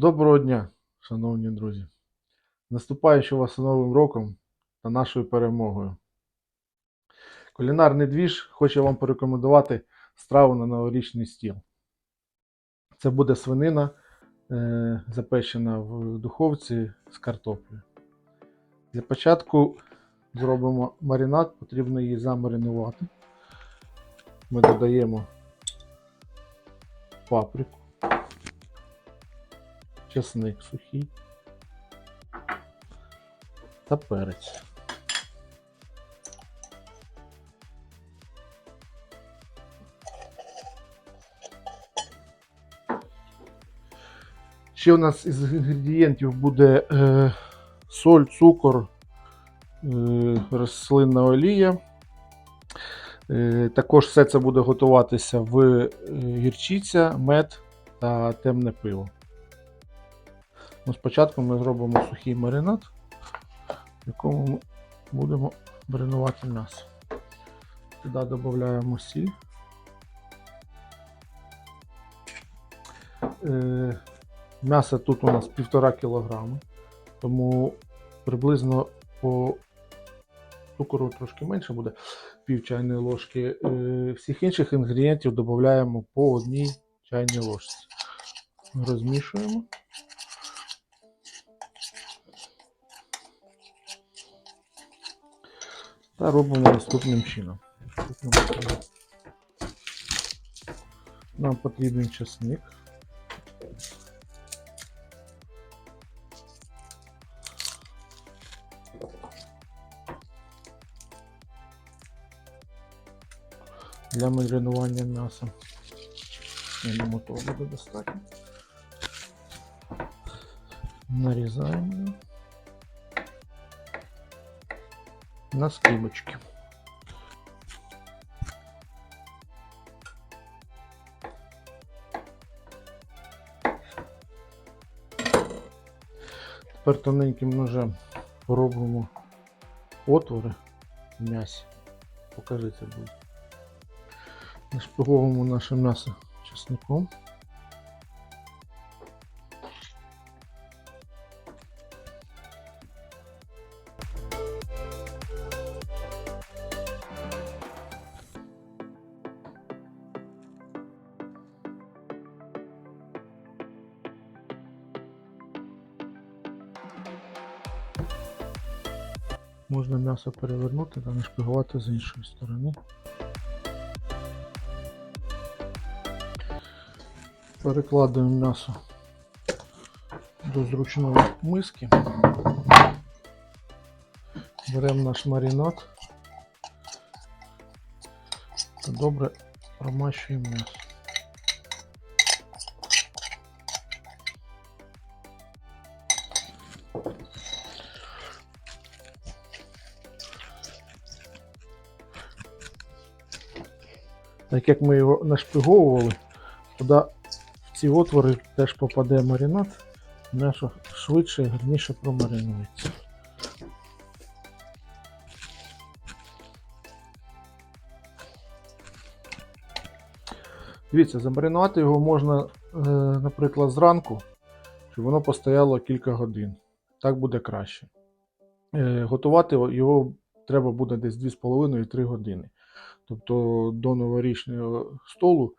Доброго дня, шановні друзі. Наступаючи вас новим роком та нашою перемогою. Кулінарний двіж хоче вам порекомендувати страву на новорічний стіл. Це буде свинина, е, запечена в духовці з картоплею. Для початку зробимо маринад, потрібно її замаринувати. Ми додаємо паприку чесник сухий та перець. Ще у нас із інгредієнтів буде е, соль, цукор, е, рослинна олія. Е, також все це буде готуватися в е, гірчиця, мед та темне пиво. Ну, спочатку ми зробимо сухий маринад, в якому ми будемо маринувати м'ясо. Туди додаємо сіль. Е, М'ясо тут у нас 1,5 кг, тому приблизно по цукору трошки менше буде пів чайної ложки. Е, Всіх інших інгредієнтів додаємо по одній чайній ложці. Розмішуємо. Та робимо наступним чином. Нам потрібен чесник. Для маринування м'яса. Я думаю, того буде достатньо. Нарізаємо на скибочки. Тепер тоненьким ножем робимо отвори м'ясі. Покажи це буде. Нашпиговуємо наше м'ясо чесником. Можна м'ясо перевернути та нашпигувати з іншої сторони. Перекладуємо м'ясо до зручної миски. Беремо наш маринад та добре промащуємо м'ясо. Так як ми його нашпиговували, туди в ці отвори теж попаде маринад, м'ясо швидше і гарніше промаринується. Дивіться, замаринувати його можна, е, наприклад, зранку, щоб воно постояло кілька годин. Так буде краще. Е, Готувати його треба буде десь 2,5-3 години. Тобто до новорічного столу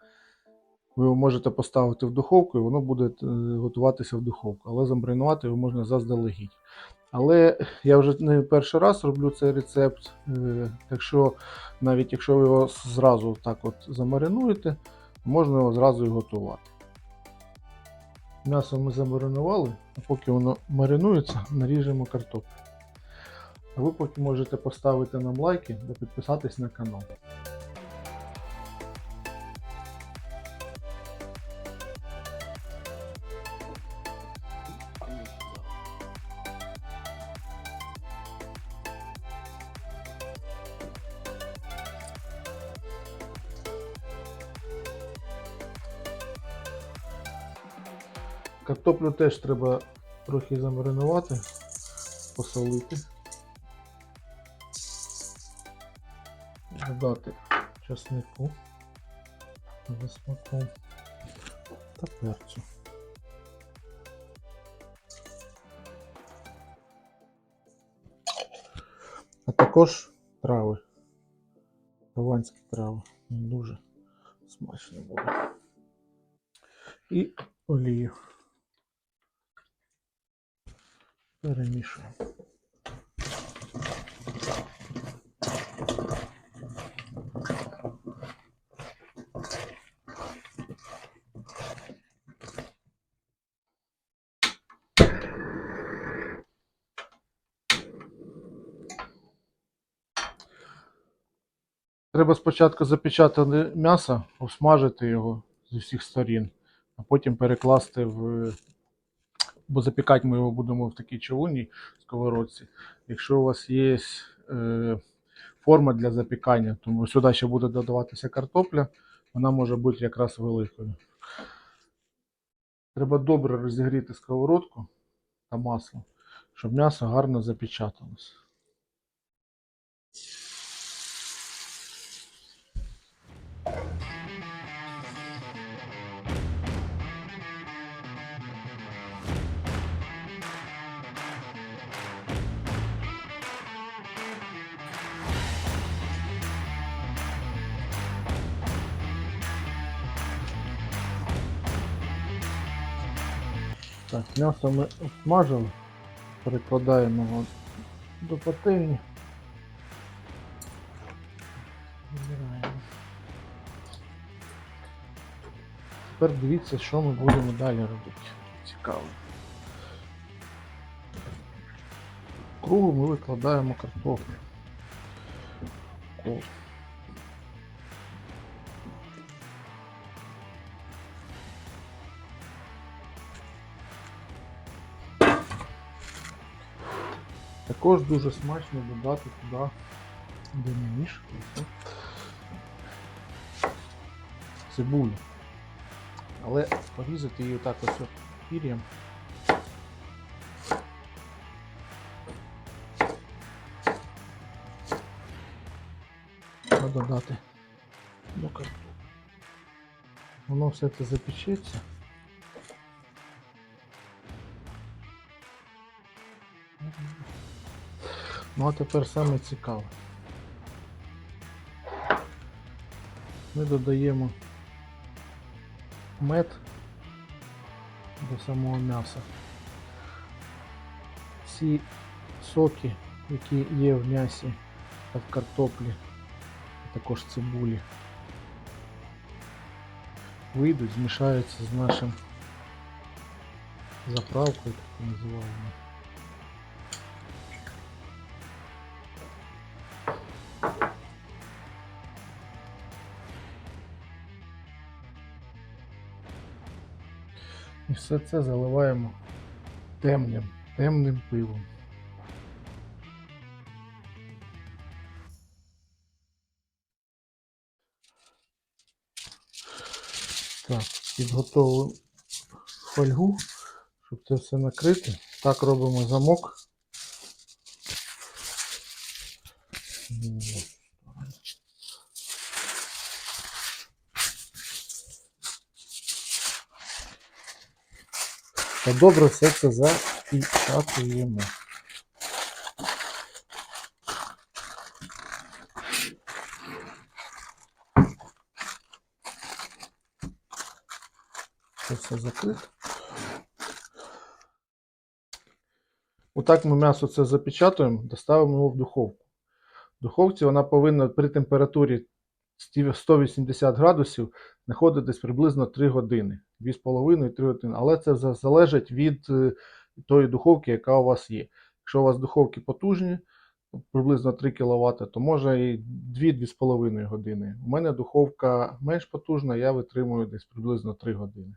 ви його можете поставити в духовку і воно буде е, готуватися в духовку. Але замаринувати його можна заздалегідь. Але я вже не перший раз роблю цей рецепт. е, Так що навіть якщо ви його зразу так от замаринуєте, можна його зразу і готувати. М'ясо ми замаринували, а поки воно маринується, наріжемо картоплю. А ви поки можете поставити нам лайки та підписатись на канал. Картоплю теж треба трохи замаринувати, посолити, додати чеснику за смаком та перцю. А також трави, прованські трави, дуже смачно буде. І олію. Перемішуємо. Треба спочатку запечатати м'ясо, обсмажити його з усіх сторін, а потім перекласти в. Бо запікати ми його будемо в такій човунній сковородці. Якщо у вас є е, форма для запікання, тому сюди ще буде додаватися картопля, вона може бути якраз великою. Треба добре розігріти сковородку та масло, щоб м'ясо гарно запечаталось. М'ясо ми обсмажили, перекладаємо його до пательні. Вибираємо. Тепер дивіться, що ми будемо далі робити. Цікаво. Кругу ми викладаємо картоплю. Також дуже смачно додати туди ніж. Цибулю. Але порізати її отак ось пір'ям. Та додати до картоплі. Воно все це запечеться. Ну а тепер саме цікаве. Ми додаємо мед до самого м'яса. Ці соки, які є в м'ясі та в картоплі, а також цибулі, вийдуть, змішаються з нашим заправкою, так називаємо. І все це заливаємо темним, темним пивом. Так, підготовили фольгу, щоб це все накрити. Так робимо замок. Та добре все це запечатуємо. Це все закрито. Отак ми м'ясо це запечатуємо, доставимо його в духовку. В духовці вона повинна при температурі 180 градусів знаходитись приблизно 3 години. 2,5-3 години. Але це залежить від е, тої духовки, яка у вас є. Якщо у вас духовки потужні, приблизно 3 кВт, то може і 2-2,5 години. У мене духовка менш потужна, я витримую десь приблизно 3 години.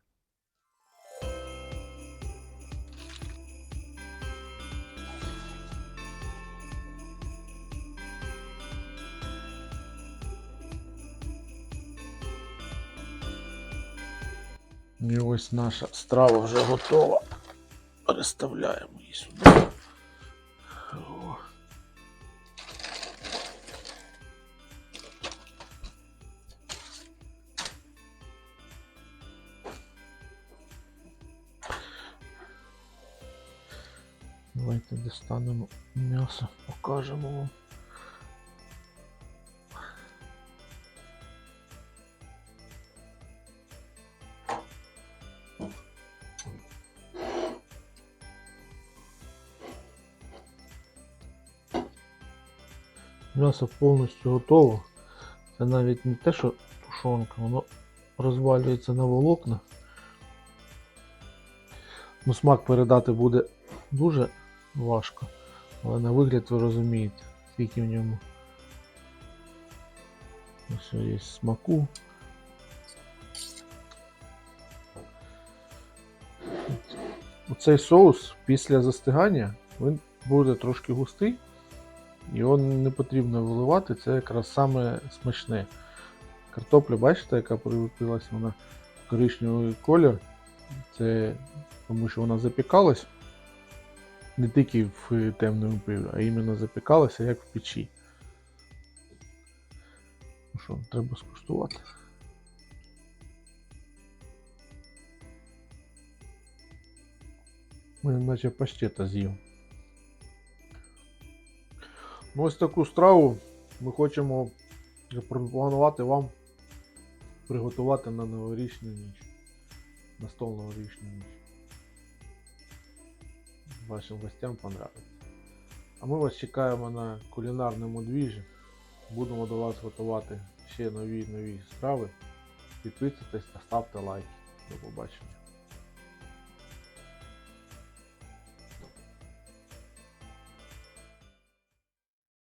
І ось наша страва вже готова. Переставляємо її сюди. Давайте достанемо м'ясо, покажемо вам. М'ясо повністю готово. Це навіть не те, що тушонка, воно розвалюється на волокна. Ну, смак передати буде дуже важко. Але на вигляд ви розумієте, скільки в ньому. Ось є смаку. Оцей соус після застигання він буде трошки густий. Його не потрібно виливати, це якраз саме смачне. Картопля, бачите, яка прилепилась, вона коричневий колір. Це тому що вона запікалась не тільки в темному пиві, а іменно запікалася як в печі. Ну що, треба скуштувати. Ми наче паштета з'їв. Ну, ось таку страву ми хочемо запропонувати вам приготувати на новорічну ніч. На стол новорічну ніч. Вашим гостям понравиться. А ми вас чекаємо на кулінарному двіжі. Будемо до вас готувати ще нові нові страви. Підписуйтесь та ставте лайки. До побачення.